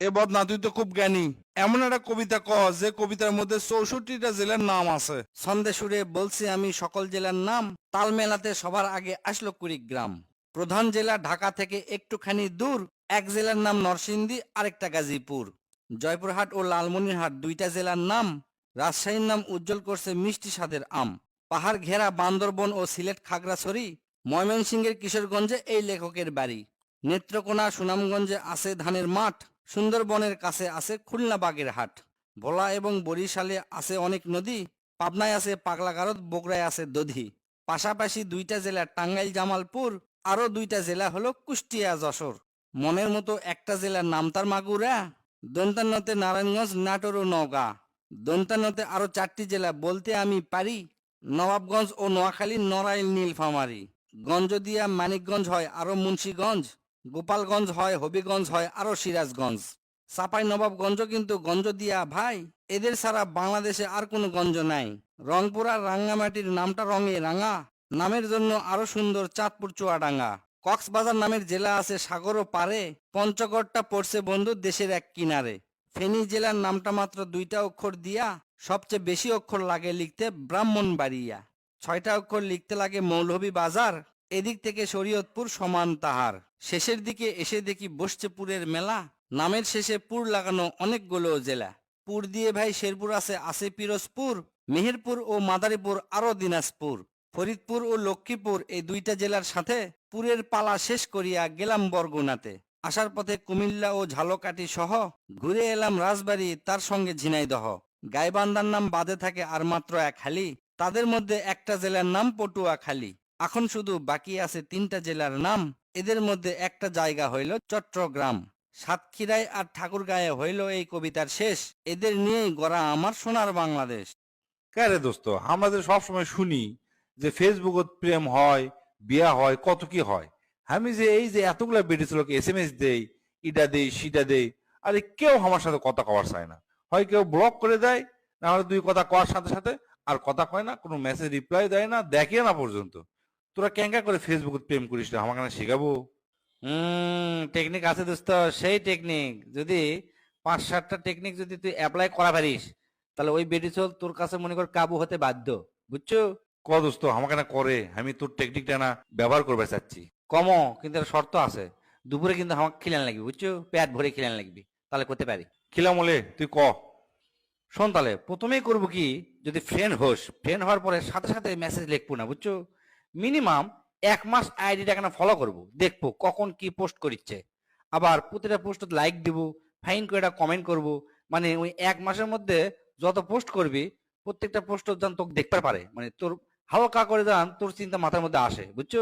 এ বদনা তুই তো খুব জ্ঞানী। এমন একটা কবিতা ক যে কবিতার মধ্যে চৌষট্টিটা জেলার নাম আছে। ছন্দে সুরে বলছি আমি সকল জেলার নাম তাল মেলাতে সবার আগে আসলো কুড়িগ্রাম। প্রধান জেলা ঢাকা থেকে একটুখানি দূর, এক জেলার নাম নরসিংদী, আরেকটা গাজীপুর। জয়পুরহাট ও লালমনিরহাট দুইটা জেলার নাম, রাজশাহীর নাম উজ্জ্বল করছে মিষ্টি স্বাদের আম। পাহাড় ঘেরা বান্দরবন ও সিলেট খাগড়াছড়ি, ময়মনসিংহের কিশোরগঞ্জে এই লেখকের বাড়ি। নেত্রকোনা সুনামগঞ্জে আছে ধানের মাঠ সুন্দরবনের কাছে আছে খুলনা বাগের হাট। ভোলা এবং বরিশালে আছে অনেক নদী, পাবনায় আছে পাগলাগারদ বগুড়ায় আছে দধি। পাশাপাশি দুইটা জেলা টাঙ্গাইল, জামালপুর আরও দুইটা জেলা হলো কুষ্টিয়া, যশোর। মনের মতো একটা জেলার নাম তার মাগুরা দন্তান্নতে নারায়ণগঞ্জ, নাটোর ও নওগাঁ। দন্তান্নতে আরও চারটি জেলা বলতে আমি পারি, নবাবগঞ্জ ও নোয়াখালী নড়াইল, নীলফামারী। গঞ্জদিয়া, মানিকগঞ্জ হয় আরও মুন্সীগঞ্জ গোপালগঞ্জ হয়, হবিগঞ্জ হয় আরও সিরাজগঞ্জ। চাপাই নবাবগঞ্জ কিন্তু গঞ্জ দিয়া, ভাই। এদের ছাড়া বাংলাদেশে আর কোনো গঞ্জ নাই। রংপুর আর রাঙ্গামাটির নামটা রঙে রাঙা। নামের জন্য আরও সুন্দর চাঁদপুর চুয়াডাঙ্গা। কক্সবাজার নামের জেলা আছে সাগরও পারে। পঞ্চগড়টা পড়ছে বন্ধু দেশের এক কিনারে। ফেনী জেলার নামটা মাত্র দুইটা অক্ষর দিয়া, সবচেয়ে বেশি অক্ষর লাগে লিখতে ব্রাহ্মণবাড়িয়া। ছয়টা অক্ষর লিখতে লাগে মৌলভী বাজার এদিক থেকে শরীয়তপুর সমান তাহার। শেষের দিকে এসে দেখি বসছে পুরের মেলা, নামের শেষে পুর লাগানো অনেকগুলো জেলা। পুর দিয়ে ভাই শেরপুর আছে আছে পিরোজপুর, মেহেরপুর ও মাদারীপুর আরও দিনাজপুর। ফরিদপুর ও লক্ষ্মীপুর এই দুইটা জেলার সাথে পুরের পালা শেষ করিয়া গেলাম বরগুনাতে। আসার পথে কুমিল্লা ও ঝালকাঠি সহ ঘুরে এলাম রাজবাড়ি, তার সঙ্গে ঝিনাইদহ। গাইবান্ধার নাম বাদে থাকে আর মাত্র এক খালি তাদের মধ্যে একটা জেলার নাম পটুয়াখালী। এখন শুধু বাকি আছে তিনটা জেলার নাম। এদের মধ্যে একটা জায়গা হইল চট্টগ্রাম। সাতক্ষীরায় আর ঠাকুরগাঁয়ে হইল এই কবিতার শেষ। এদের নিয়েই গড়া আমার সোনার বাংলাদেশ। কারে দোস্ত? আমরা যে সবসময় শুনি যে ফেসবুকত প্রেম হয়, বিয়া হয়, কত কি হয়। আমি যে এই যে এতগুলা বেডিস লোক এস এম এস দেই, ইটা দেই, সিটা দেই, আরে কেউ আমার সাথে কথা কওয়ার চায় না। হয় কেউ ব্লক করে দেয়, না হলে দুই কথা কওয়ার সাথে সাথে আর কথা কয় না, কোনো মেসেজ রিপ্লাই দেয় না, দেখে না পর্যন্ত। তোরা ক্যাঙ্কা করে ফেসবুকত প্রেম করিস না আমার কাছে শেখাবো। হুম টেকনিক আছে দোস্ত সেই টেকনিক যদি পাঁচ সাতটা টেকনিক যদি তুই অ্যাপ্লাই করা পারিস তাহলে ওই বেডিসল তোর কাছে মনে কর কাবু হতে বাধ্য বুঝছ? ক দোস্ত আমাকে না করে আমি তোর টেকনিকটা না ব্যবহার করবে চাচ্ছি। কমো কিন্তু একটা শর্ত আছে দুপুরে কিন্তু আমাকে খিলান লাগবে বুঝছ? পেট ভরে খিলান লাগবে তাহলে করতে পারি। খিলামলে তুই ক? শোন তাহলে প্রথমেই করব কি যদি ফ্রেন্ড হোস ফ্রেন্ড হওয়ার পরে সাথে সাথে মেসেজ লিখব না বুঝছ? মিনিমাম এক মাস আইডিটা কেন ফলো করব। দেখব কখন কি পোস্ট করিচ্ছে। আবার প্রতিটা পোস্ট লাইক দিব ফাইন করে এটা কমেন্ট করব। মানে ওই এক মাসের মধ্যে যত পোস্ট করবি, প্রত্যেকটা পোস্ট যেন তোকে দেখতে পারে। মানে তোর হালকা করে যান তোর চিন্তা মাথার মধ্যে আসে, বুঝছ?